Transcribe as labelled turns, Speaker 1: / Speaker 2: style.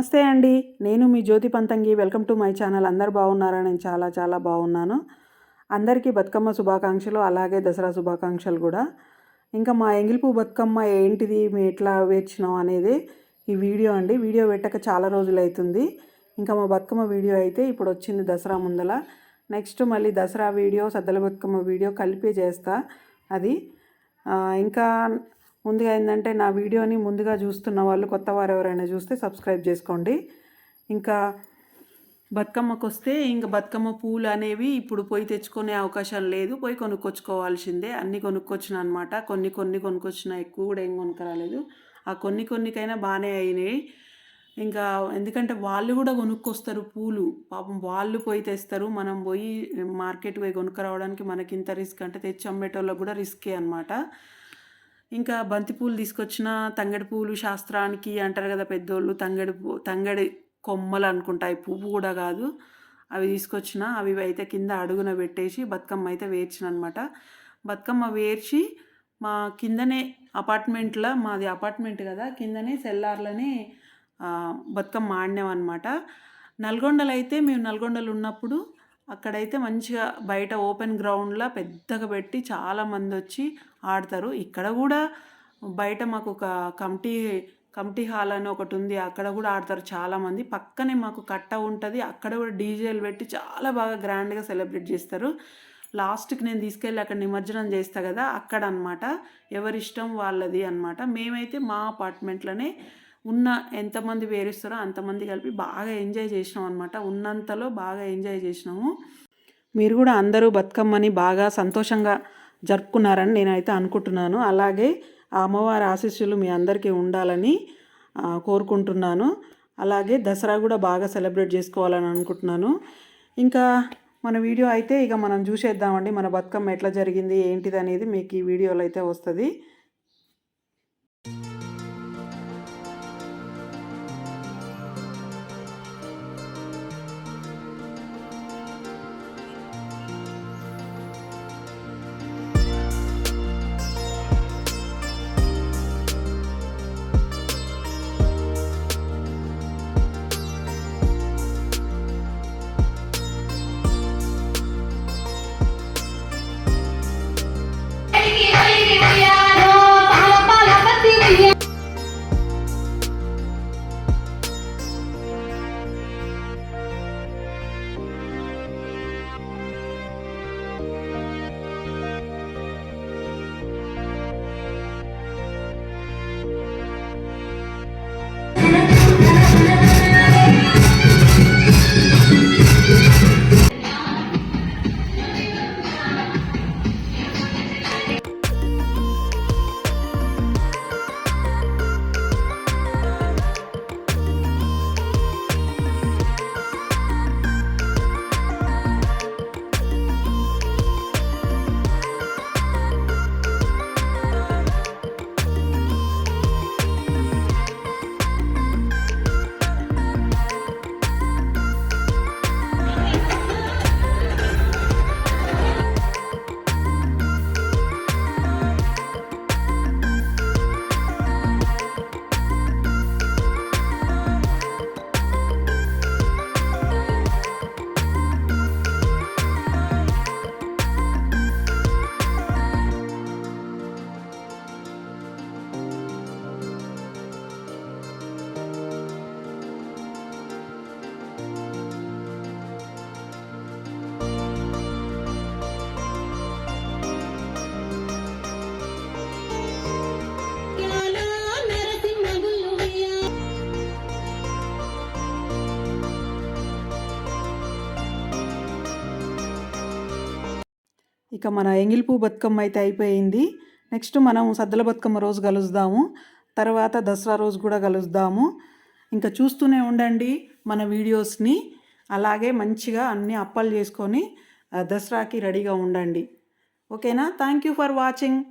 Speaker 1: నమస్తే అండి. నేను మీ Jyothi Panthangi. Welcome to my channel. అందరు బాగున్నారా? నేను చాలా చాలా బాగున్నాను. అందరికీ బతుకమ్మ శుభాకాంక్షలు అలాగే దసరా శుభాకాంక్షలు కూడా. ఇంకా మా ఎంగిల్పు బతుకమ్మ ఏంటిది? మేము ఎట్లా వేర్చినాం అనేది ఈ వీడియో అండి. వీడియో పెట్టక చాలా రోజులు అవుతుంది ఇంకా మా బతుకమ్మ వీడియో అయితే ఇప్పుడు వచ్చింది దసరా ముందల. నెక్స్ట్ మళ్ళీ దసరా వీడియో సద్దల బతుకమ్మ వీడియో కలిపే చేస్తా. అది ఇంకా ముందుగా ఏంటంటే నా వీడియోని ముందుగా చూస్తున్న వాళ్ళు కొత్త వారు ఎవరైనా చూస్తే సబ్స్క్రైబ్ చేసుకోండి. ఇంకా బతుకమ్మకు వస్తే ఇంకా బతుకమ్మ పూలు అనేవి ఇప్పుడు పోయి తెచ్చుకునే అవకాశం లేదు. పోయి కొనుక్కొచ్చుకోవాల్సిందే. అన్నీ కొనుక్కొచ్చిన అనమాట కొన్ని కొన్ని కొనుక్కొచ్చిన ఎక్కువ కూడా ఏం కొనుక్కరాలేదు. ఆ కొన్ని కొన్నికైనా బాగానే అయినాయి. ఇంకా ఎందుకంటే వాళ్ళు కూడా కొనుక్కొస్తారు పూలు. పాపం వాళ్ళు పోయి తెస్తారు. మనం పోయి మార్కెట్ పోయి కొనుక్కరావడానికి మనకి ఇంత రిస్క్. అంటే తెచ్చి అమ్మేటోళ్ళకి కూడా రిస్కే అనమాట ఇంకా బంతి పూలు తీసుకొచ్చిన తంగడి పూలు శాస్త్రానికి అంటారు కదా పెద్దోళ్ళు తంగడి పూ తంగడి కొమ్మలు అనుకుంటాయి. పువ్వు కూడా కాదు. అవి తీసుకొచ్చిన అవి అయితే కింద అడుగున పెట్టేసి బతుకమ్మ అయితే వేర్చిన అనమాట బతుకమ్మ వేర్చి మా కిందనే అపార్ట్మెంట్లో మాది అపార్ట్మెంట్ కదా కిందనే సెల్లార్లనే బతుకమ్మ ఆడినామన్నమాట అనమాట నల్గొండలో అయితే మేము నల్గొండలు ఉన్నప్పుడు అక్కడైతే మంచిగా బయట ఓపెన్ గ్రౌండ్లో పెద్దగా పెట్టి చాలామంది వచ్చి ఆడతారు. ఇక్కడ కూడా బయట మాకు ఒక కమిటీ కమిటీ హాల్ అని ఒకటి ఉంది. అక్కడ కూడా ఆడతారు చాలామంది పక్కనే మాకు కట్ట ఉంటుంది. అక్కడ కూడా డీజేలు పెట్టి చాలా బాగా గ్రాండ్గా సెలబ్రేట్ చేస్తారు. లాస్ట్కి నేను తీసుకెళ్ళి అక్కడ నిమజ్జనం చేస్తా కదా అక్కడ అనమాట ఎవరిష్టం వాళ్ళది అనమాట మేమైతే మా అపార్ట్మెంట్లోనే ఉన్న ఎంతమంది పేరుస్తారో అంతమంది కలిపి బాగా ఎంజాయ్ చేసినాం అనమాట ఉన్నంతలో బాగా ఎంజాయ్ చేసినాము. మీరు కూడా అందరూ బతుకమ్మని బాగా సంతోషంగా జరుపుకున్నారని నేనైతే అనుకుంటున్నాను. అలాగే ఆ అమ్మవారి ఆశీస్సులు మీ అందరికీ ఉండాలని కోరుకుంటున్నాను. అలాగే దసరా కూడా బాగా సెలబ్రేట్ చేసుకోవాలని అనుకుంటున్నాను. ఇంకా మన వీడియో అయితే ఇక మనం చూసేద్దామండి. మన బతుకమ్మ ఎట్లా జరిగింది ఏంటిది అనేది మీకు ఈ వీడియోలో అయితే వస్తుంది. ఇక మన ఎంగిలిపూ బతుకమ్మ అయితే అయిపోయింది. నెక్స్ట్ మనం సద్దల బతుకమ్మ రోజు కలుద్దాము. తర్వాత దసరా రోజు కూడా కలుద్దాము. ఇంకా చూస్తూనే ఉండండి మన వీడియోస్ని. అలాగే మంచిగా అన్ని అప్పాలు చేసుకొని దసరాకి రెడీగా ఉండండి. ఓకేనా? Thank you for watching.